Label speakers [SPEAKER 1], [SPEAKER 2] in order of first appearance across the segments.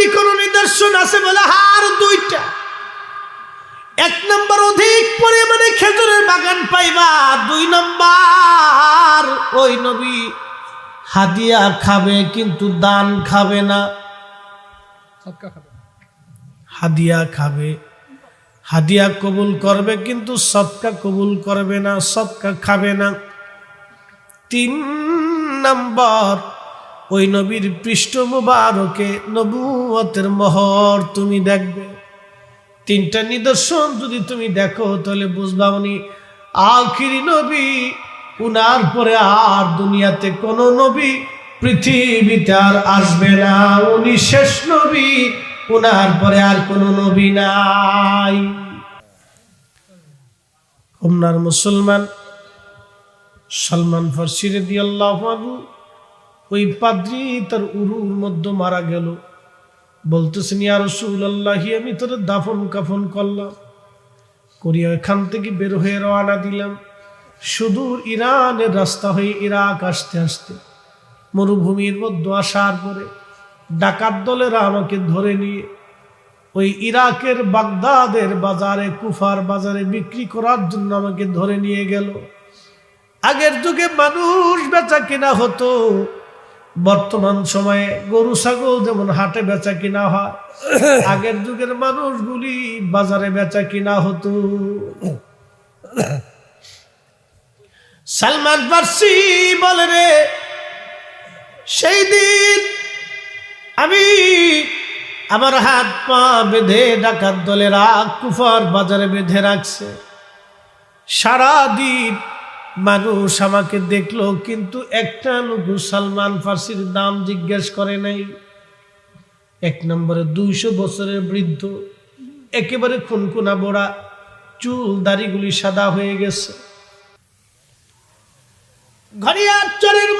[SPEAKER 1] কি কোনো নিদর্শন আছে বলে হার দুইটা? এক নম্বর অধিক পরিমাণে খেজুরের বাগান পাইবা দুই নম্বর ওই নবী হাদিয়া খাবে কিন্তু দান খাবে না। হাদিয়া খাবে। হাদিয়া কবুল করবে কিন্তু সৎকা কবুল করবে না সৎকা খাবে না। তিন নম্বর ওই নবীর পৃষ্ঠ মুবারকে নবুয়তের মোহর তুমি দেখবে। তিনটা নিদর্শন যদি তুমি দেখো, তাহলে বুঝবা উনি আখিরি নবী, উনার পরে আর দুনিয়াতে কোনো নবী পৃথিবীতে আর আসবে না। উনি শেষ নবী, উনার পরে আর কোনো নবী নাই। উমনার মুসলমান সলমান ফার্সি দিয়াল্লাহ ওই পাদ্রি তার উরুর মধ্যে মারা গেল। বলতেছেন ইয়া রসুল্লাহি আমি তোর দাফন কাফন করলাম, করিয়া এখান থেকে বের হয়ে রওনা দিলাম। সুদূর ইরানের রাস্তা হয়ে ইরাক আসতে আসতে মরুভূমির মধ্যে আসার পরে ডাকাত দলেরা আমাকে ধরে নিয়ে ওই ইরাকের বাগদাদের বাজারে, কুফার বাজারে বিক্রি করার জন্য আমাকে ধরে নিয়ে গেল। আগের যুগে মানুষ বেচা কিনা হতো বর্তমান সময়ে গরু ছাগল যেমন হাটে বেচা কিনা হয় আগের যুগের মানুষগুলি বাজারে বেচা কিনা হতো। সালমান ফার্সি বলে রে সেই দিন আমি আমার হাত পা বেঁধে ডাকাত দলেরা কুফার বাজারে বেঁধে রাখছে। সারাদিন মানুষ আমাকে দেখল, কিন্তু একটা লোক সালমান ফার্সির দাম জিজ্ঞেস করে নাই। এক নম্বরে দুইশো বছরের বৃদ্ধ, একেবারে খুনকুনা বোড়া, চুল দাড়িগুলি সাদা হয়ে গেছে।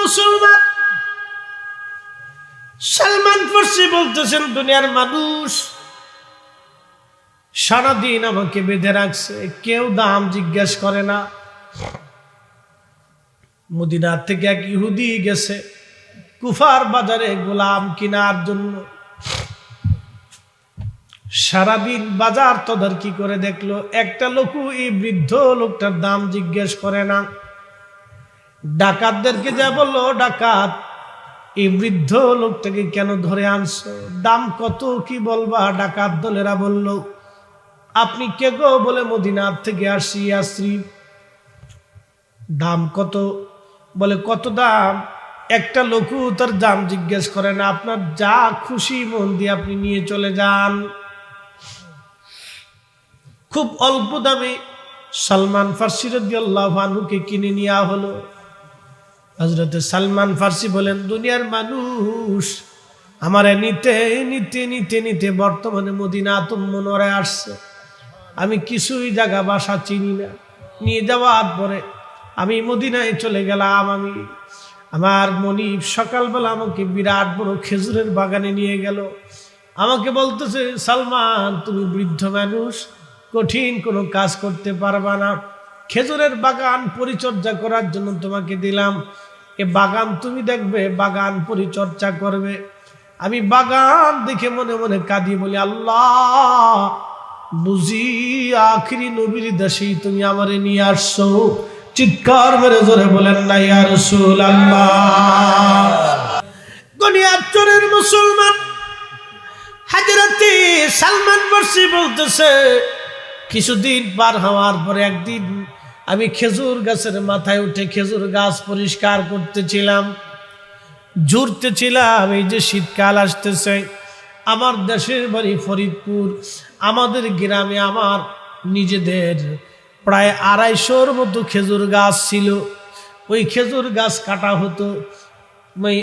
[SPEAKER 1] মুসলমান, সালমান ফার্সি বলতেছেন, দুনিয়ার মানুষ সারাদিন আমাকে বেঁধে রাখছে, কেউ দাম জিজ্ঞেস করে না। মদিনার থেকে এক ইহুদি গেছে কুফার বাজারে গোলাম কেনার জন্য। সারাদিন বাজার তদারকি করে দেখল, একটা লোক এই বৃদ্ধ লোকটার দাম জিজ্ঞেস করে না। ডাকাতদেরকে যা বলল, ডাকাত, এই বৃদ্ধ লোকটাকে কেন ধরে আনছো? দাম কত, কি বলবা? ডাকাত দলেরা বলল, আপনি কে গো বলে মদিনার থেকে আসি আসি দাম কত? বলে, কত দাম? একটা লোকও তার দাম জিজ্ঞেস করে না, আপনার যা খুশি মন দিয়ে আপনি নিয়ে চলে যান। খুব অল্প দামে সালমান ফার্সি রদিয়াল্লাহ আনহুকে কিনে নেওয়া হলো। হজরত সালমান ফার্সি বলেন, দুনিয়ার মানুষ আমার নিতে নিতে নিতে নিতে বর্তমানে মদিনা মনোরে আসছে। আমি কিছুই জায়গা বাসা চিনি না। নিয়ে যাওয়ার পরে আমি মদিনায় চলে গেলাম, আমি আমার মনিব সকালবেলা আমাকে বিরাট বড় খেজুরের বাগানে নিয়ে গেল। আমাকে বলতেছে, সালমান, তুমি বৃদ্ধ মানুষ, কঠিন কোনো কাজ করতে পারবা না। খেজুরের বাগান পরিচর্যা করার জন্য তোমাকে দিলাম। এ বাগান তুমি দেখবে, বাগান পরিচর্যা করবে। আমি বাগান দেখে মনে মনে কাঁদি বলি, আল্লাহ, বুঝি আখিরি নবীর দেশেই তুমি আমারে নিয়ে আসছো। চিৎকার মেরে জোরে বলেন না, ইয়া রসুল আল্লাহ গনিয়াচরের মুসলমান হাজরতে সালমান বর্ষি বলতেছে, কিছুদিন পার হওয়ার পরে একদিন আমি খেজুর গাছের মাথায় উঠে খেজুর গাছ পরিষ্কার করতেছিলাম জুড়তেছিলাম এই যে শীতকাল আসতেছে। আমার দেশের বাড়ি ফরিদপুর, আমাদের গ্রামে আমার নিজেদের প্রায় আড়াইশোর মতো খেজুর গাছ ছিল। ওই খেজুর গাছ কাটা হতো।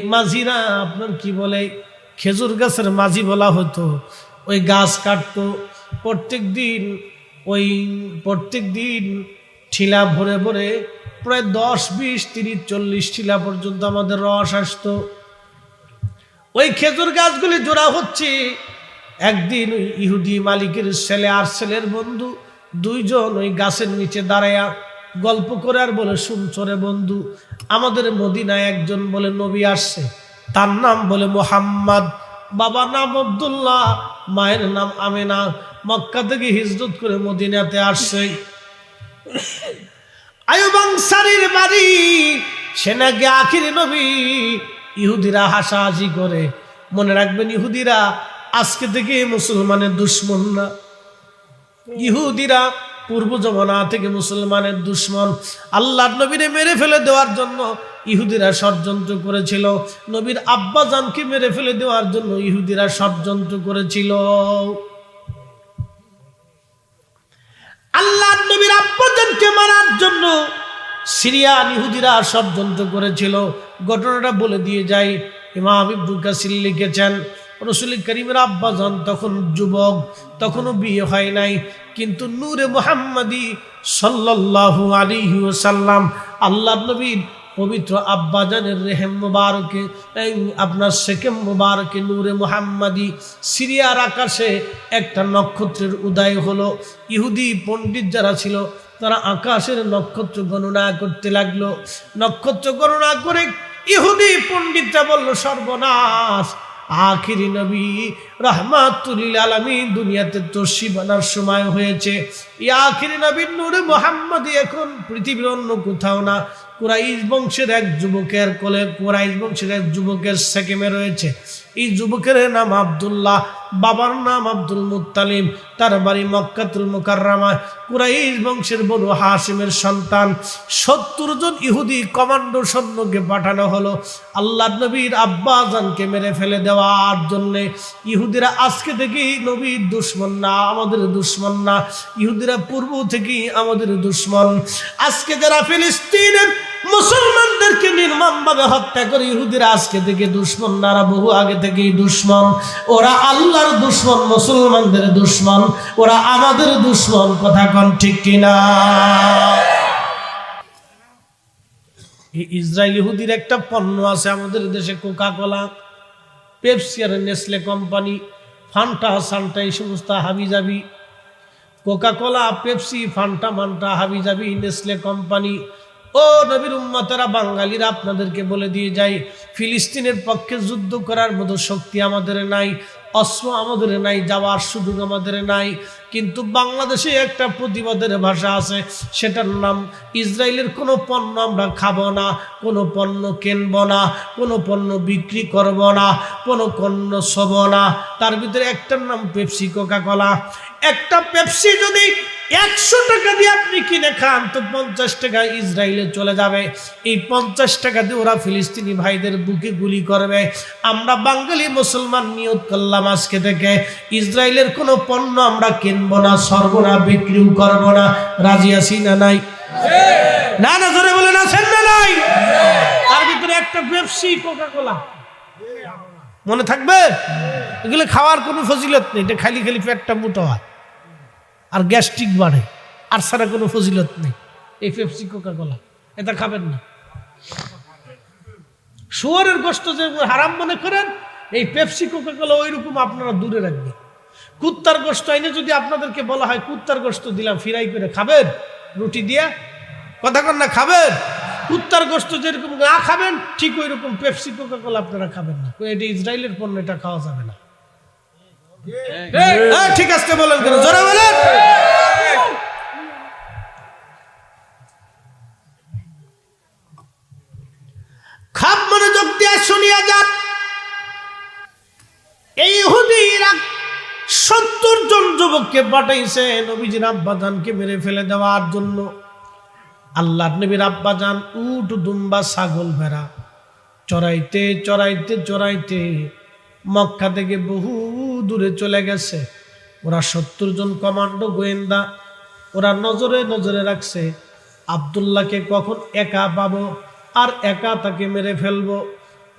[SPEAKER 1] মাঝিরা আপনার কি বলে, খেজুর গাছের মাঝি বলা হতো। ওই গাছ কাটতো। প্রত্যেক দিন ওই প্রত্যেক দিন ঠিলা ভরে ভরে প্রায় দশ, বিশ, তিরিশ, চল্লিশ ঠিলা পর্যন্ত আমাদের রস আসতো। ওই খেজুর গাছগুলি জোড়া হচ্ছে। একদিন ইহুদি মালিকের ছেলে আর ছেলের বন্ধু দুইজন ওই গাছের নিচে দাঁড়ায়া গল্প করে আর বলে শুনছরে বন্ধু, আমাদের মদিনায় একজন বলে নবী আসছে। তার নাম বলে মোহাম্মদ বাবা নাম আব্দুল্লাহ, মায়ের নাম আমেনা। মক্কা থেকে হিজরত করে মদিনাতে আসছে। আয়ুবাংসারির বাড়ি, সে নাকি আখির নবী। ইহুদিরা হাসাহাসি করে। মনে রাখবেন ইহুদিরা আজকে থেকে মুসলমানের দুশ্মন না। ইহুদিরা পূর্ব জমানা থেকে মুসলমানের দুশ্মন। আল্লাহর নবীরে মেরে ফেলে দেওয়ার জন্য ইহুদিরা ষড়যন্ত্র করেছিল। নবীর আব্বাজানকে মেরে ফেলে দেওয়ার জন্য ইহুদিরা ষড়যন্ত্র করেছিল। আল্লাহর নবীর আব্বাজানকে মারার জন্য সিরিয়ান ইহুদিরা ষড়যন্ত্র করেছিল। ঘটনাটা বলে দিয়ে যাই। ইমাম ইবনুল কাসির লিখেছেন রসুল করিমের আব্বাজান তখন যুবক, তখনও বিয়ে হয় নাই। কিন্তু নূরে মোহাম্মদী সাল্লাল্লাহু আলাইহি ওয়াসাল্লাম আল্লাহ নবীর পবিত্র আব্বাজানের রেহেম মুবারকে আপনার সেকেম মুবারকে নূরে মোহাম্মদী সিরিয়ার আকাশে একটা নক্ষত্রের উদয় হলো। ইহুদি পণ্ডিত যারা ছিল, তারা আকাশের নক্ষত্র গণনা করতে লাগল। নক্ষত্র গণনা করে ইহুদি পণ্ডিতরা বলল, সর্বনাশ! আখিরি নবী রহমাতুল আলমী দুনিয়াতে তর্ষি বানার সময় হয়েছে। এই আখিরি নবীর নূরে মোহাম্মদী এখন পৃথিবীর অন্য কোথাও না। কুরাইশ বংশের এক যুবকের কোলে কুরাইশ বংশের এক যুবকের সেকেমে রয়েছে। এই যুবকের নাম আবদুল্লাহ, বাবার নাম আব্দুল মুত্তালিম তার বাড়ি মক্কাতুল মুকাররামা। কুরাইশ বংশের বনু হাসিমের সন্তান। সত্তর জন ইহুদি কমান্ডো সৈন্যকে পাঠানো হলো। আল্লাহ নবীর আব্বাজানকে মেরে ফেলে দেওয়ার জন্যে। ইহুদিরা আজকে থেকেই নবীর দুশ্মন না, আমাদের দুশ্মন না। ইহুদিরা পূর্ব থেকেই আমাদের দুশ্মন। আজকে যারা ফিলিস্তিনের মুসলমানদেরকে নির্মমভাবে হত্যা করে ইহুদিরা আজকে থেকে দুশ্মন, নারা বহু আগে থেকেই দুশ্মন। ওরা আল্লাহর দুশ্মন, মুসলমানদের দুশ্মন, ওরা আমাদের দুশ্মন, কথা কন ঠিক কিনা? ইসরায়েল ইহুদির একটা পণ্য আছে আমাদের দেশে কোকা কোলা পেপসি আর নেসলে কোম্পানি, ফান্টা, সান্টা, এই সমস্ত হাবিজাবি। কোকা কোলা পেপসি, ফান্টা, মান্টা, হাবিজাবি, নেসলে কোম্পানি ও নবীর উম্মতেরা, বাঙালিরা আপনাদেরকে বলে দিয়ে যাই, ফিলিস্তিনের পক্ষে যুদ্ধ করার মতো শক্তি আমাদের নাই, অস্ত্র আমাদের নাই, যাওয়ার সুযোগ আমাদের নাই। কিন্তু বাংলাদেশে একটা প্রতিবাদের ভাষা আছে, সেটার নাম, ইসরায়েলের কোনো পণ্য আমরা খাব না, কোনো পণ্য কিনব না, কোনো পণ্য বিক্রি করব না, কোনো পণ্য শোব না। তার ভিতরে একটার নাম পেপসি কোকা কলা একটা পেপসি যদি একশো টাকা দিয়ে আপনি কিনে খান, তো পঞ্চাশ টাকা ইসরায়েলে চলে যাবে। এই পঞ্চাশ টাকা দিয়ে ওরা ফিলিস্তিনি ভাইদের বুকে গুলি করবে। আমরা বাঙালি মুসলমান নিয়ত করলাম আজকে থেকে। ইসরায়েলের কোনো পণ্য আমরা কিনবো না সর্ব না বিক্রিও করব না। রাজি আছি না নাই? না না ধরে বলে না না নাই? তার ভিতরে একটা পেপসি কোকা কোলা মনে থাকবে? এগুলো খাওয়ার কোনো ফজিলত নেই, এটা খালি খালি পেটটা মোটা হয়। আর গ্যাস্ট্রিক বাড়ে, আর ছাড়া কোনো ফজিলত নেই। এই পেপসি কোকা কোলা এটা খাবেন না। শুয়ারের গোস্ত যে হারাম মনে করেন, এই পেপসি কোকা ওই রকম আপনারা দূরে রাখবেন। কুত্তার গোস্ত এনে যদি আপনাদেরকে বলা হয়, কুত্তার গোস্ত দিলাম, ফিরাই করে খাবেন, রুটি দিয়ে, কথা কন না, খাবেন? কুত্তার গোস্ত যেরকম না খাবেন, ঠিক ওই রকম পেপসি কোকা কোলা আপনারা খাবেন না। এটা ইসরায়েলের পণ্য, এটা খাওয়া যাবে না। ঠিক আছে, বলেন কেন? জোরে বলেন। খাপ মনোযোগ দিয়ে শুনিয়া যান এই হুদিরা সত্তর জন যুবককে পাঠাইছে নবীজির আব্বাজানকে মেরে ফেলে দেওয়ার জন্য। আল্লাহ নবীর আব্বাজান উট, দুম্বা, ছাগল, ভেড়া। চড়াইতে চড়াইতে চড়াইতে মক্কা থেকে বহু দূরে চলে গেছে। ওরা সত্তর জন কমান্ডো গোয়েন্দা। ওরা নজরে নজরে রাখছে, আবদুল্লাহকে কখন একা পাবো আর একা তাকে মেরে ফেলব।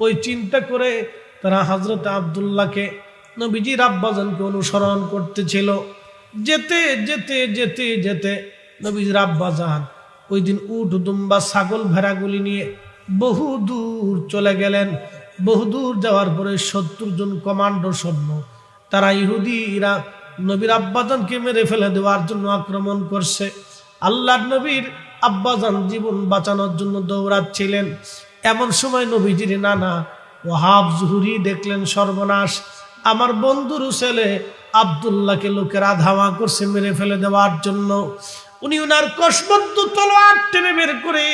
[SPEAKER 1] ওই চিন্তা করে তারা হজরত আবদুল্লাহকে নবীজির আব্বাজানকে অনুসরণ করতেছিল। যেতে যেতে যেতে যেতে নবীজির আব্বাজান ওই দিন উঠ দুম্বা, ছাগল, ভেড়াগুলি নিয়ে বহু দূর চলে গেলেন। বহুদূর যাওয়ার পরে সত্তর জন কমান্ডো সৈন্য, তারা ইহুদিরা নবীর আব্বাজানকে মেরে ফেলে দেওয়ার জন্য আক্রমণ করছে। আল্লাহ নবীর আব্বাজান জীবন বাঁচানোর জন্য দৌড়াচ্ছিলেন। এমন সময় নবীজির নানা ওহাব জুহুরি দেখলেন সর্বনাশ। আমার বন্ধুর ছেলে আবদুল্লাহকে লোকেরা ধাওয়া করছে মেরে ফেলে দেওয়ার জন্য। উনি উনার কসমন্ত তলোয়ার টেনে বের করে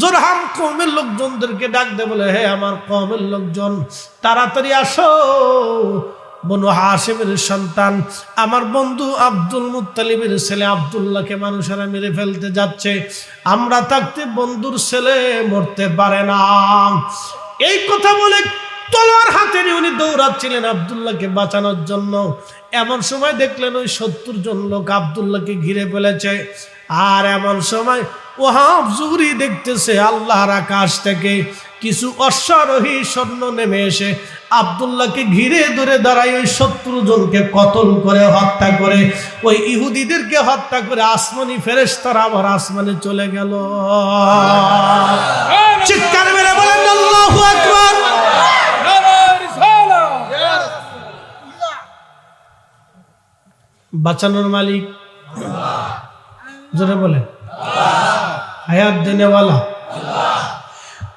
[SPEAKER 1] জোরহাম কমের লোকজনদেরকে ডাক দে বলে, হে আমার কমের লোকজন, তাড়াতাড়ি আসো। বনু হাসেমের সন্তান, আমার বন্ধু আব্দুল মুত্তালিবের ছেলে আবদুল্লাহকে মানুষেরা মেরে ফেলতে যাচ্ছে। আমরা থাকতে বন্ধুর ছেলে মরতে পারে না। এই কথা বলে তলোয়ার হাতে নিয়ে উনি দৌড়াচ্ছিলেন আবদুল্লাহকে বাঁচানোর জন্য। এমন সময় দেখলেন ওই সত্তর জন লোক আবদুল্লাহকে ঘিরে ফেলেছে। আর এমন সময় ওহাব জুরি দেখতেছে আল্লাহর আকাশ থেকে কিছু অশ্বারোহী স্বর্ণ নেমে এসে আবদুল্লাহকে ঘিরে ধরে দাঁড়ায় ওই শত্রু জনকে কতল করে হত্যা করে, ওই ইহুদিদেরকে হত্যা করে আসমানি ফেরেশতারা আবার আসমানে চলে গেল। চিৎকার মেরে বলেন বাঁচানোর মালিক। জোরে বলে হায়াত দেনেওয়ালা।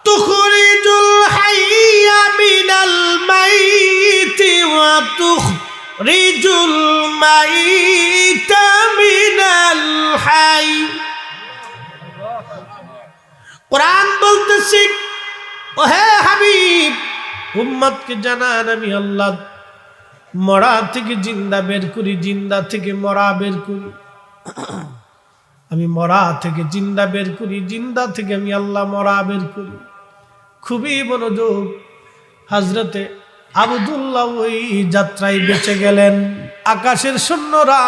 [SPEAKER 1] তুখরিজুল হাইয়া মিনাল মিনাল হাই। কোরআন বলতেছি ও হে হাবিব, উম্মতকে জানান আমি আল্লাহ, মরা থেকে জিন্দা বের করি, জিন্দা থেকে মরা বের করি। আমি মরা থেকে জিন্দা বের করি, জিন্দা থেকে আমি আল্লাহ মরা বের করি। খুবই মনোযোগ। হাজরতে আবদুল্লাহ ওই যাত্রায় বেঁচে গেলেন। আকাশের সৈন্যরা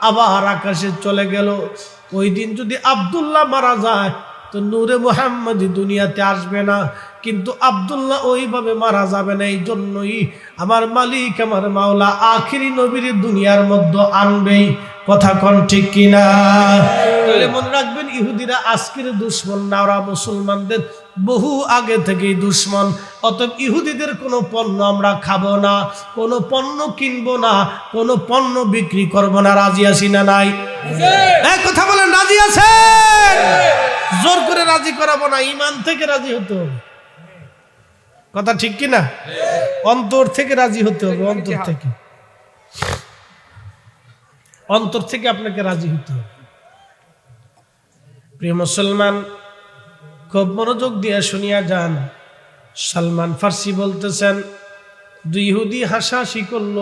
[SPEAKER 1] আবার আকাশে চলে গেল। ওই দিন যদি আবদুল্লাহ মারা যায়, তো নূরে মোহাম্মদ দুনিয়াতে আসবে না। কিন্তু আবদুল্লাহ ওইভাবে মারা যাবে না এই জন্যই আমার মালিক আমার মাওলা আখিরি নবীর দুনিয়ার মধ্যে আনবেই। কথা কন ঠিক কিনা? তাহলে মনে রাখবেন ইহুদিরা আজকের দুশ্মন না ওরা মুসলমানদের বহু আগে থেকেই দুশ্মন। অতএব ইহুদিদের কোনো পণ্য আমরা খাব না কোনো পণ্য কিনবো না কোনো পণ্য বিক্রি করব না। রাজি আছি না নাই? কথা বলেন রাজি আছে জোর করে রাজি করাবো না ইমান থেকে রাজি হতে হবে। কথা ঠিক কি না অন্তর থেকে রাজি হতে হবে, অন্তর থেকে। অন্তর থেকে আপনাকে রাজি হতে হবে। প্রিয় মুসলমান, খুব মনোযোগ দিয়ে শুনিয়া যান। সালমান ফার্সি বলতেছেন, দুই ইহুদি হাসাহাসি করল।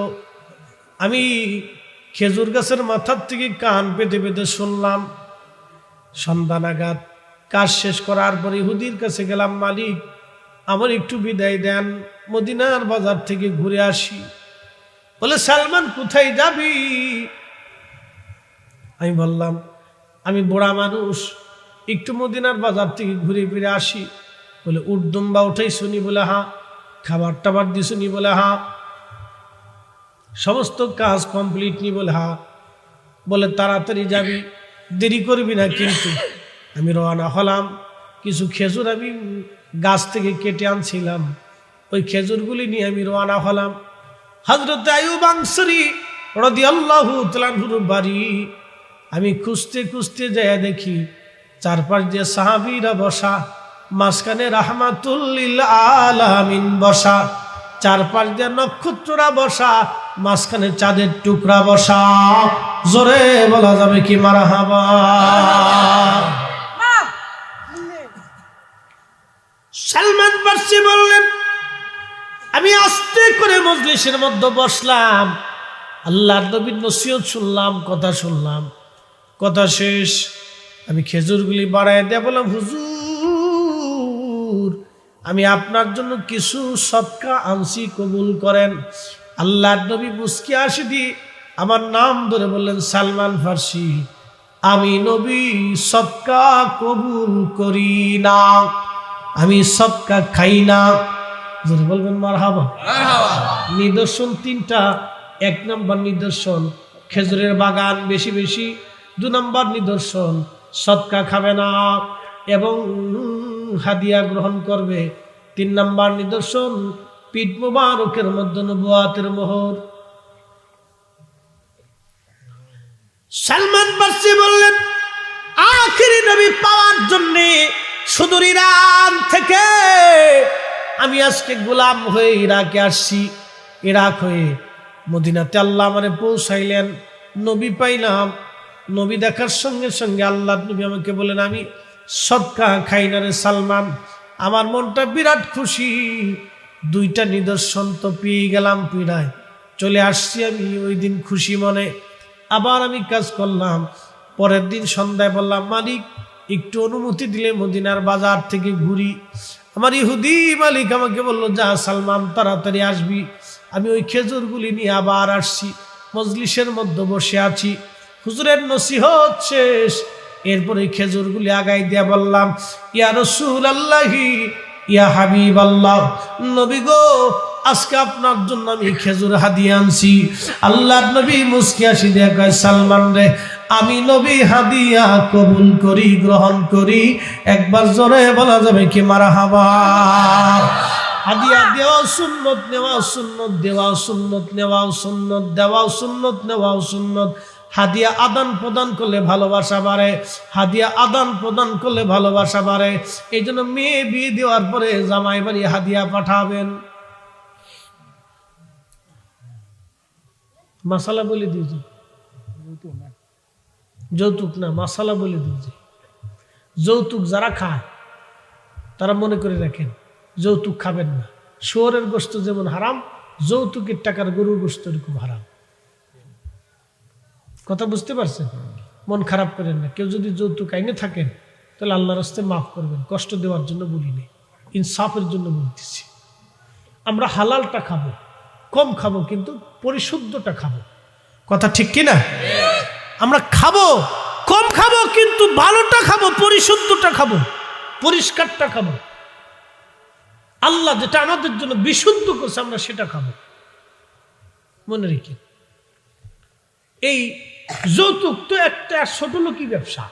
[SPEAKER 1] আমি খেজুর গাছের মাথার থেকে কান পেতে পেতে শুনলাম সন্ধানাঘাত কাজ শেষ করার পর ইহুদির কাছে গেলাম, মালিক আমার একটু বিদায় দেন, মদিনার বাজার থেকে ঘুরে আসি। বলে, সালমান, কোথায় যাবি? আমি বললাম, আমি বুড়া মানুষ, একটু মদিনার বাজার থেকে ঘুরে ফিরে আসি। বলে, উর্দুম বা উঠাই শুনি বলে, হা। খাবার টাবার দিয়ে শুনি বলে, হা। সমস্ত কাজ কমপ্লিট নি বলে, হা। বলে, তাড়াতাড়ি যাবি, দেরি করবি না কিন্তু। আমি রওনা হলাম, কিছু খেজুর আমি গাছ থেকে কেটে আনছিলাম। ওই খেজুরগুলি নিয়ে আমি রওনা হলাম। হজরত বাড়ি। আমি খুঁজতে খুঁজতে যাইয়া দেখি চারপাশ দিয়ে সাহাবিরা বসা, মাঝখানে রাহমাতুল্লিল আলামিন বসা, চারপাশ দিয়ে নক্ষত্ররা বসা, মাঝখানে চাঁদের টুকরা বসা। জোরে বলা যাবে কি মারা হাবা সালমান পার্সি বললেন, আমি আস্তে করে মজলিসের মধ্যে বসলাম। আল্লাহ নবীর নসিহত শুনলাম, কথা শুনলাম। কথা শেষ, আমি খেজুরগুলি বাড়াই দিয়ে বললাম, হুজুর, আমি আপনার জন্য কিছু সৎকা আংশি কবুল করেন। আল্লাহ নবী মুসকি আসি দি আমার নাম ধরে বললেন, সালমান ফার্সি, আমি নবী সৎকা কবুল করি না। আমি সবকা খাই না বলবেন মার হাবা নিদর্শন তিনটা। এক নম্বর নিদর্শন খেজুরের বাগান বেশি বেশি। দু নম্বর নিদর্শন সৎকা খাবে না এবং হাদিয়া গ্রহণ করবে। তিন নম্বর নিদর্শন পিঠ মুবারকের মধ্যে নবুয়াতের মোহর। সালমান বললেন আখিরি নবী পাওয়ার জন্য সুদূর ইরান থেকে। আমি আজকে গোলাম হয়ে ইরাকে আসছি। ইরাক হয়ে মদিনাতে আল্লাহ মানে পৌঁছাইলেন। নবী পাইলাম। নবী দেখার সঙ্গে সঙ্গে আল্লাহ নবী আমাকে বলেন, আমি সৎকা খাই না রে সালমান। আমার মনটা বিরাট খুশি। দুইটা নিদর্শন তো পেয়ে গেলাম পীড়ায়। চলে আসছি আমি ওই দিন খুশি মনে। আবার আমি কাজ করলাম। পরের দিন সন্ধ্যায় বললাম, মালিক একটু অনুমতি দিলে মদিনার বাজার থেকে ঘুরি। আমার ইহুদি মালিক আমাকে বলল, যা সালমান, তাড়াতাড়ি আসবি। আমি ওই খেজুরগুলি নিয়ে আবার আসছি। মজলিসের মধ্যে বসে আছি। হুজুরের নসিহত শেষ। এরপরে খেজুরগুলি আগাই দিয়া বললাম, ইয়া রসুল আল্লাহি ইয়া হাবিব আল্লাহ নবী গো, আজকে আপনার জন্য আমি খেজুর হাদিয়ে আনছি। আল্লাহ নবী মুসকি আসি সালমান রে আমি নবী হাদিয়া কবুল করি, গ্রহণ করি। একবার জোরে বলা যাবে কি মারা হাবা হাদিয়া দেওয়া সুন্নত, নেওয়া সুন্নত, দেওয়া সুন্নত, নেওয়া সুন্নত, দেওয়া সুন্নত, নেওয়া সুন্নত। হাদিয়া আদান প্রদান করলে ভালোবাসা বাড়ে। হাদিয়া আদান প্রদান করলে ভালোবাসা বাড়ে। এই জন্য মেয়ে বিয়ে দেওয়ার পরে জামাই বাড়ি হাদিয়া পাঠাবেন। মশালা বলে দিয়েছি।
[SPEAKER 2] যৌতুক না
[SPEAKER 1] মশালা বলে দিয়েছি যৌতুক যারা খায়, তারা মনে করে রাখেন, যৌতুক খাবেন না। শুয়োরের গোস্ত যেমন হারাম, যৌতুকের টাকার গরুর গোস্ত এরকম হারাম। কথা বুঝতে পারছেন? মন খারাপ করেন না। কেউ যদি যৌতুক আইনে থাকেন, তাহলে আল্লাহর রাস্তে মাফ করবেন। কষ্ট দেওয়ার জন্য বলিনি ইনসাফের জন্য বলতেছি। আমরা হালালটা খাব, কম খাব, কিন্তু পরিশুদ্ধটা খাব। কথা ঠিক কি না আমরা খাব, কম খাব, কিন্তু ভালোটা খাব, পরিশুদ্ধটা খাব, পরিষ্কারটা খাব। আল্লাহ যেটা আমাদের জন্য বিশুদ্ধ করছে, আমরা সেটা খাব। মনে রেখে। এই যৌতুক তো একটা ছোট লোকই ব্যবসা।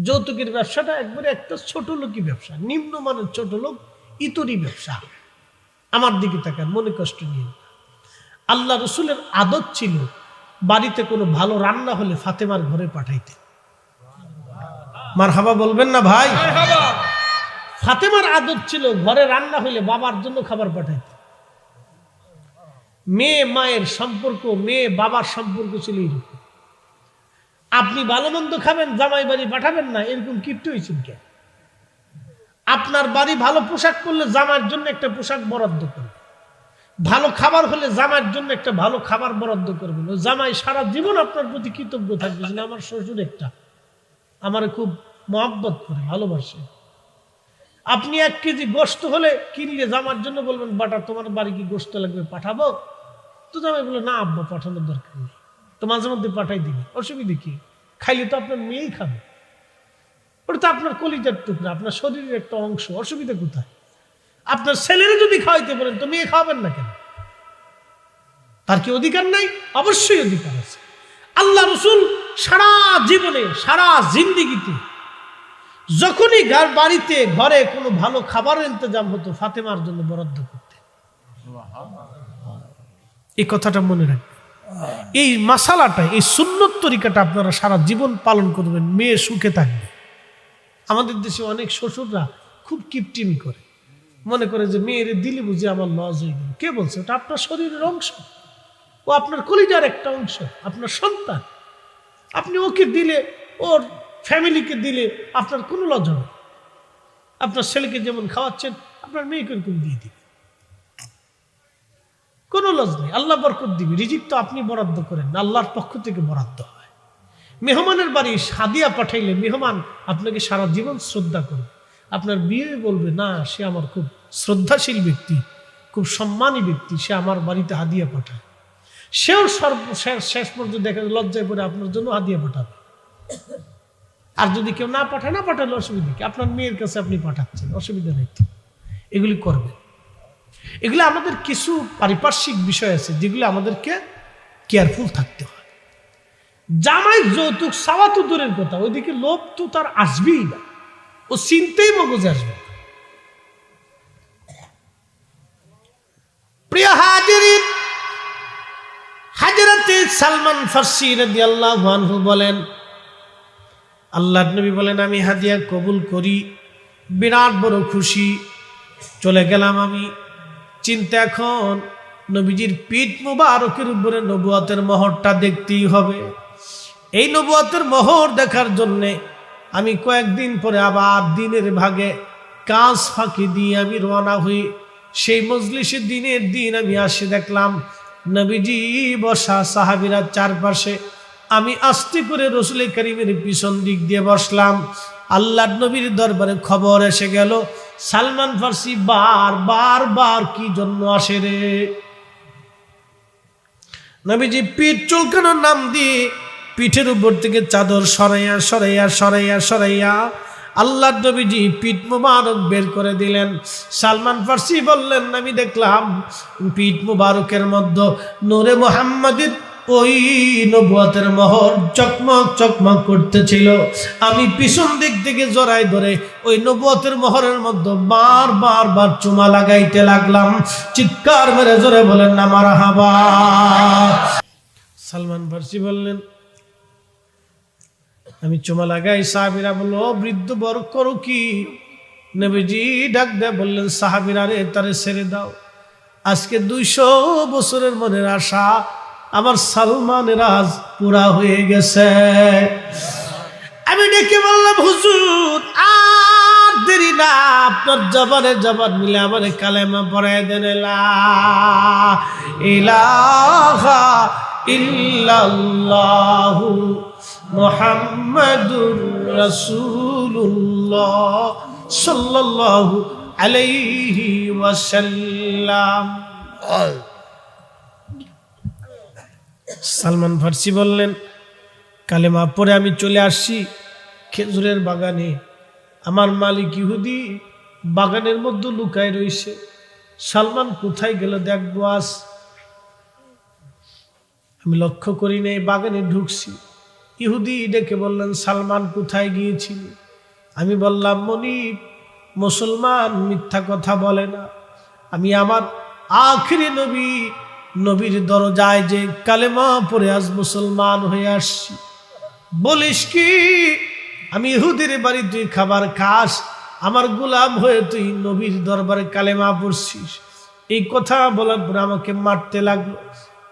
[SPEAKER 1] যৌতুকের ব্যবসাটা একবারে একটা ছোট লোকই ব্যবসা, নিম্নমানের ছোট লোক ইতরি ব্যবসা। আমার দিকে তাকান, মনে কষ্ট নিয়ে আল্লাহ রসুলের আদত ছিল বাড়িতে কোনো ভালো রান্না হলে ফাতেমার ঘরে পাঠাইতে। মার হাবা বলবেন না ভাই? ফাতেমার আদত ছিল ঘরে রান্না হলে বাবার জন্য খাবার পাঠাইতে। মেয়ে মায়ের সম্পর্ক মেয়ে বাবার সম্পর্ক ছিল এরকম। আপনি ভালো মন্দ খাবেন জামাই বাড়ি পাঠাবেন না এরকম কিপ্ট হয়েছেন কে আপনার বাড়ি ভালো পোশাক করলে জামার জন্য একটা পোশাক বরাদ্দ করবে ভালো খাবার হলে জামাইয়ের জন্য একটা ভালো খাবার বরাদ্দ করবেন ওই জামাই সারা জীবন আপনার প্রতি কৃতজ্ঞ থাকবে যে আমার শ্বশুর একটা। আমার খুব মহাব্বত করে, ভালোবাসে। আপনি এক কেজি গোস্ত হলে কিনলে জামার জন্য বলবেন, বাটা, তোমার বাড়ি কি গোস্ত লাগবে, পাঠাবো? তো জামাই বলে, না আব্বা, পাঠানোর দরকার নেই। তো মাঝে মধ্যে পাঠাই দিবি অসুবিধে কি? খাইলে তো আপনার মেয়েই খাবে। ওটা তো আপনার কলিজার টুকরা, আপনার শরীরের একটা অংশ। অসুবিধা কোথায়? আপনার ছেলেরা যদি খাওয়াইতে পারেন তো মেয়ে খাওয়াবেন না কেন? তার কি অধিকার নাই? অবশ্যই অধিকার আছে। আল্লাহ রসুল সারা জীবনে, সারা জিন্দিগিতে যখনই গার বাড়িতে, ঘরে কোনো ভালো খাবারের ইন্তজাম হতো, ফাতেমার জন্য বরাদ্দ করতে এই কথাটা মনে রাখবেন। এই মাসালাটা, এই সুন্নত তরিকাটা আপনারা সারা জীবন পালন করবেন, মেয়ে সুখে থাকবে। আমাদের দেশে অনেক শ্বশুররা খুব কিপটিমি করে। মনে করে যে মেয়েরে দিলে বুঝি আমার লস হয়ে গেল। কে বলছে? ওটা আপনার শরীরের অংশ। ও আপনার কলিজার একটা অংশ, আপনার সন্তান। আপনি ওকে দিলে, ওর ফ্যামিলিকে দিলে আপনার কোনো লজ হবে আপনার ছেলেকে যেমন খাওয়াচ্ছেন, আপনার মেয়েকে এরকম দিয়ে দিবে। কোনো লজ নেই। আল্লাহ বরকত দিবে। রিজিক তো আপনি বরাদ্দ করেন না, আল্লাহর পক্ষ থেকে বরাদ্দ হয়। মেহমানের বাড়ি সাদিয়া পাঠাইলে মেহমান আপনাকে সারা জীবন শ্রদ্ধা করবে। আপনার বিয়ে বলবে, না, সে আমার খুব শ্রদ্ধাশীল ব্যক্তি, খুব সম্মানী ব্যক্তি, সে আমার বাড়িতে হাদিয়া পাঠায়। সেও সর্ব শেষ- পর্যন্ত দেখা, লজ্জায় পড়ে আপনার জন্য হাদিয়া পাঠাবে। আর যদি কেউ না পাঠায়, না পাঠালে অসুবিধা কি? আপনার মেয়ের কাছে আপনি পাঠাচ্ছেন, অসুবিধা নেই তো। এগুলি করবেন। এগুলো আমাদের কিছু পারিপার্শ্বিক বিষয় আছে, যেগুলো আমাদেরকে কেয়ারফুল থাকতে হয়। জামাই যৌতুক চাওয়া তো দূরের কথা, ওইদিকে লোভ তো তার আসবেই না। ও চিনতেই মগজে আসবে। প্রিয় হাজিরিন, হাজরতে সালমান ফার্সি রাদিয়াল্লাহু আনহু বলেন আল্লাহ নবী বলেন, আমি হাদিয়া কবুল করি, বিরাট বড় খুশি, চলে গেলাম আমি। চিন্তা এখন নবীজির পিঠ মুবারকের উপরে নবুয়াতের মোহরটা দেখতেই হবে। এই নবুয়াতের মোহর দেখার জন্যে আমি কয়েকদিন পরে আবার দিনের ভাগে কাজ ফাঁকি দিয়ে আমি রওনা হই। সেই মজলিসের দিনের দিন আমি আসে দেখলাম, নবীজি বসা সাহাবিরা চারপাশে। আমি আস্তে করে রসুল করিমের পিছন দিক দিয়ে বসলাম। আল্লাহ নবীর দরবারে খবর এসে গেল, সালমান ফার্সি বার বার বার কি জন্য আসে রে। নবীজি পিঠ চুলকানোর নাম দিয়ে পিঠের উপর থেকে চাদর সরাইয়া সরাইয়া সরাইয়া সরাইয়া আল্লাহ নবীজি পিঠ মুবারক বের করে দিলেন। সালমান ফার্সি বললেন, আমি দেখলাম পিঠ মুবারকের মধ্যে নূরে মোহাম্মদের ওই নবুয়াতের মোহর চকমক চকমক করতেছিল। আমি পিছন দিক থেকে জড়াই ধরে ওই নবুয়াতের মোহরের মধ্যে বার বার বার চুমা লাগাইতে লাগলাম। চিৎকার মেরে জোরে বলেন না মারা হাবা। সালমান ফার্সি বললেন আমি চুমা লাগাই, সাহাবিরা বলল, "ও বৃদ্ধ বর, করো কি? নবীজি ডাক দেয় বললেন, সাহাবিরা রে, তারে ছেড়ে দাও। আজকে দুইশো বছরের মনের আশা, আমার সালমানের আজ পুরা হয়ে গেছে। আমি ডেকে বললাম, হুজুর, আর দেরি না, আপনার জবানে জবান মিলে আমার কালেমা পড়াই দেন ইলাহা ইল্লাল্লাহু মুহাম্মাদুর রাসূলুল্লাহ সাল্লাল্লাহু আলাইহি ওয়াসাল্লাম। সালমান ফার্সি বললেন কালেমা পরে আমি চলে আসছি খেজুরের বাগানে। আমার মালিক ইহুদি বাগানের মধ্যে লুকায় রয়েছে। সালমান কোথায় গেল দেখব আজ আমি লক্ষ্য করি নাই বাগানে ঢুকছি। ইহুদি ডেকে বললেন, সালমান কোথায় গিয়েছিল? আমি বললাম, মনিব, মুসলমান মিথ্যা কথা বলে না। আমি আমার আখিরি নবী, নবীর দরজায় যে কালেমা পরে আজ মুসলমান হয়ে আসছি। বলিস কি, আমি ইহুদির বাড়ি তুই খাবার খাস, আমার গোলাম হয়ে তুই নবীর দরবারে কালেমা পড়ছিস। এই কথা বলার পরে আমাকে মারতে লাগল।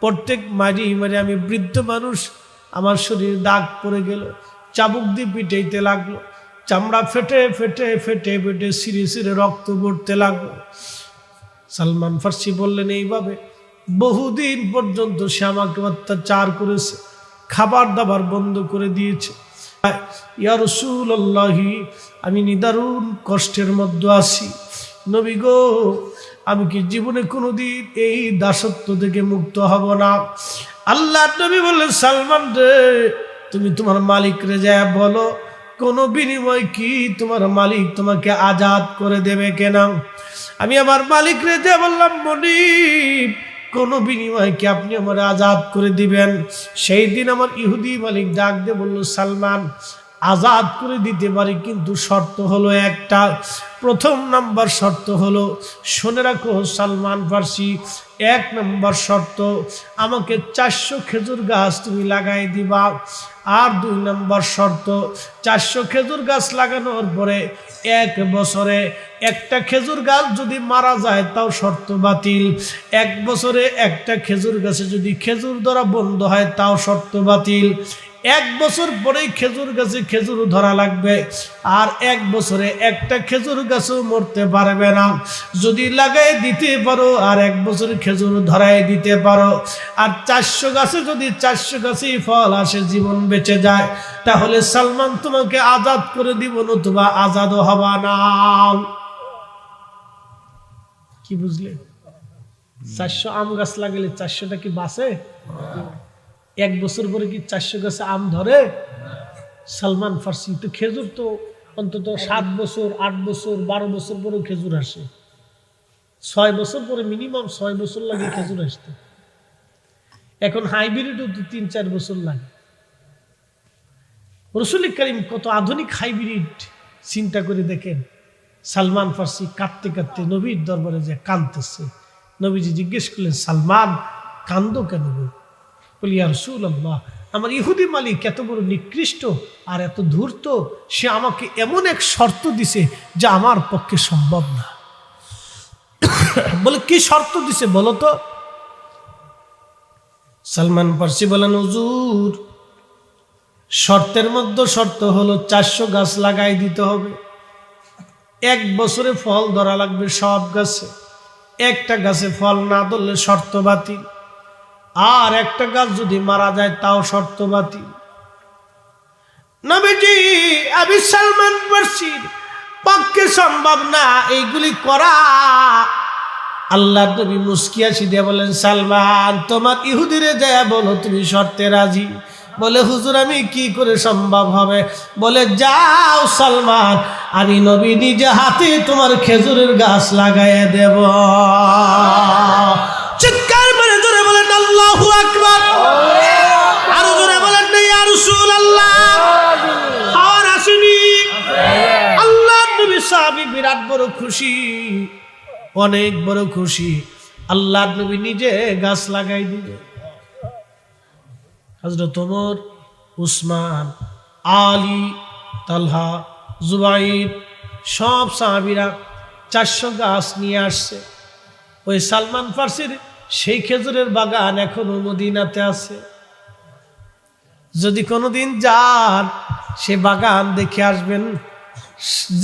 [SPEAKER 1] প্রত্যেক মারি মারি আমি বৃদ্ধ মানুষ আমার শরীর দাগ পড়ে গেল, চাবুক দিয়ে পিটাইতে লাগল, চামড়া ফেটে ফেটে ফেটে ফেটে সিঁড়ে সিঁড়ে রক্ত পড়তে লাগল। সালমান ফার্সি বললেন, এইভাবে বহুদিন পর্যন্ত সে আমাকে অত্যাচার করেছে, খাবার দাবার বন্ধ করে দিয়েছে। ইয়া রসুল্লাহি আমি নিদারুণ কষ্টের মধ্যে আছি। নবী গো, আমি কি জীবনে কোনোদিন এই দাসত্ব থেকে মুক্ত হব না? আল্লাহ নবী বললেন, সালমান রে, তুমি তোমার মালিক রে যা বলো, কোনো বিনিময় কি তোমার মালিক তোমাকে আজাদ করে দেবে কেন? আমি আমার মালিক রে যা বললাম, মনিব, কোনো বিনিময় কি আপনি আমার আজাদ করে দিবেন? সেই দিন আমার ইহুদি মালিক ডাক দিয়ে বলল, সালমান, আজাদ করে দিতে পারি, কিন্তু শর্ত হলো একটা। প্রথম নাম্বার শর্ত হলো, শুনে রাখো, সালমান ফার্সি এক নম্বর শর্ত, আমাকে চারশো খেজুর গাছ তুমি লাগাই দিবা। আর দুই নম্বর শর্ত, চারশো খেজুর গাছ লাগানোর পরে এক বছরে একটা খেজুর গাছ যদি মারা যায়, তাও শর্ত বাতিল। এক বছরে একটা খেজুর গাছে যদি খেজুর ধরা বন্ধ হয়, তাও শর্ত বাতিল। এক বছর পরেই খেজুর গাছে খেজুর ধরা লাগবে, আর এক বছরে একটা খেজুর গাছও মরতে পারবে না। যদি লাগাই দিতে পারো, আর এক বছর খেজুর ধরাই দিতে পারো। আর চারশো গাছে যদি চারশো গাছেই ফল আসে, জীবন বেঁচে যায়, তাহলে সালমান তোমাকে আজাদ করে দিব, নতুবা আজাদও হবা না। কি বুঝলে? চারশো আম গাছ লাগালে চারশোটা কি বাসে এক বছর পরে কি চারশো গাছে আম ধরে? সালমান ফার্সি, তো খেজুর তো অন্তত সাত বছর, আট বছর, বারো বছর পরে খেজুর আসে। ছয় বছর পরে মিনিমাম ছয় বছর লাগে খেজুর আসতে। এখন হাইব্রিডও তো তিন চার বছর লাগে। রসুল করিম কত আধুনিক হাইব্রিড চিন্তা করে দেখেন। সালমান ফার্সি কাঁদতে কাঁদতে নবীর দরবারে যে কাঁদতেছে। নবীজি জিজ্ঞেস করলেন, সালমান কান্দ কেন গো বলি আর আমার ইহুদি মালিক এত বড় নিকৃষ্ট আর এত ধূর্ত, সে আমাকে এমন এক শর্ত দিছে যা আমার পক্ষে সম্ভব না। বলে, কি শর্ত দিছে বলো তো? সালমান পার্সি বলেন, হুজুর, শর্তের মধ্যে শর্ত হলো চারশো গাছ লাগাই দিতে হবে। এক বছরে ফল ধরা লাগবে সব গাছে। একটা গাছে ফল না ধরলে শর্ত বাতিল। আর একটা গাছ যদি মারা যায়, তাও শর্ত বাতিল। আমি সালমান পক্ষে সম্ভব না এইগুলি করা। আল্লাহ নবী বলেন সালমান, তোমার ইহুদিরে যায় বলো, তুমি শর্তে রাজি? বলে, হুজুর, আমি কি করে সম্ভব হবে? বলে, যাও সালমান, আমি নবী নিজে হাতে তোমার খেজুরের গাছ লাগাইয়া দেব। চিৎকার আল্লাহু আকবার। আরও জোরে বলেন আসেনি। আল্লাহ নবী সাহাবি বিরাট বড় খুশি। অনেক বড় খুশি। আল্লাহ নবী নিজে গাছ লাগাই ওমর, উসমান, আলী, তালহা, জুবাইর সব সাহাবিরা চারশো গাছ নিয়ে আসছে। ওই সালমান ফার্সির সেই খেজুরের বাগান এখনও মদিনাতে আছে। যদি কোনোদিন যান, সে বাগান দেখে আসবেন।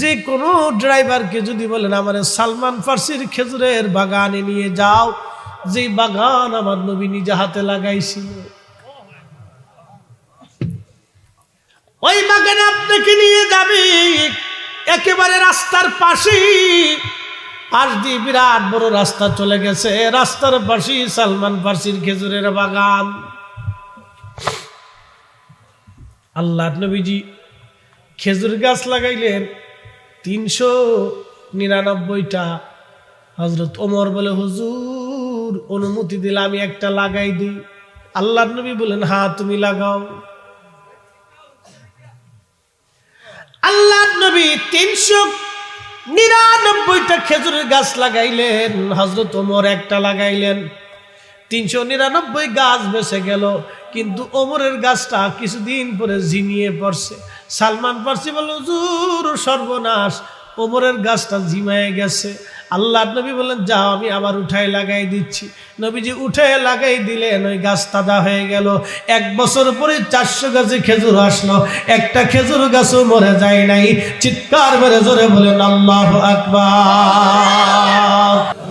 [SPEAKER 1] যে কোনো ড্রাইভারকে যদি বলেন, আমার সালমান ফার্সির খেজুরের বাগানে নিয়ে যাও, যে বাগান আমার নবী নিজে হাতে লাগাইছিল। ওই বাগানে আপনাকে নিয়ে যাবে একেবারে রাস্তার পাশেই পাশ দিয়ে বিরাট বড় রাস্তা চলে গেছে। রাস্তার পাশেই সালমান ফার্সির খেজুরের বাগান। আল্লাহ নবীজি খেজুর গাছ লাগাইলেন তিনশো নিরানব্বইটা। হজরত ওমর বলে, হুজুর, অনুমতি দিলে আমি একটা লাগাই দিই। আল্লাহ নবী বলেন, হা, তুমি লাগাও। আল্লাহ নবী তিনশো নিরানব্বইটা খেজুরের গাছ লাগাইলেন হজরত ওমর একটা লাগাইলেন। তিনশো নিরানব্বই গাছ বেঁচে গেল, কিন্তু ওমরের গাছটা কিছুদিন পরে ঝিমিয়ে পড়ছে। সালমান পার্সি বলল জুর সর্বনাশ। ওমরের গাছটা ঝিমায়ে গেছে। আল্লাহ নবী বললেন, যাও, আমি আবার উঠায় লাগাই দিচ্ছি। নবীজি উঠে লাগাই দিলেন, ওই গাছ তাজা হয়ে গেল। এক বছর পরে চারশো গাছে খেজুর আসলো। একটা খেজুর গাছও মরে যায় নাই। চিৎকার মেরে জোরে বলেন, আল্লাহ আকবার।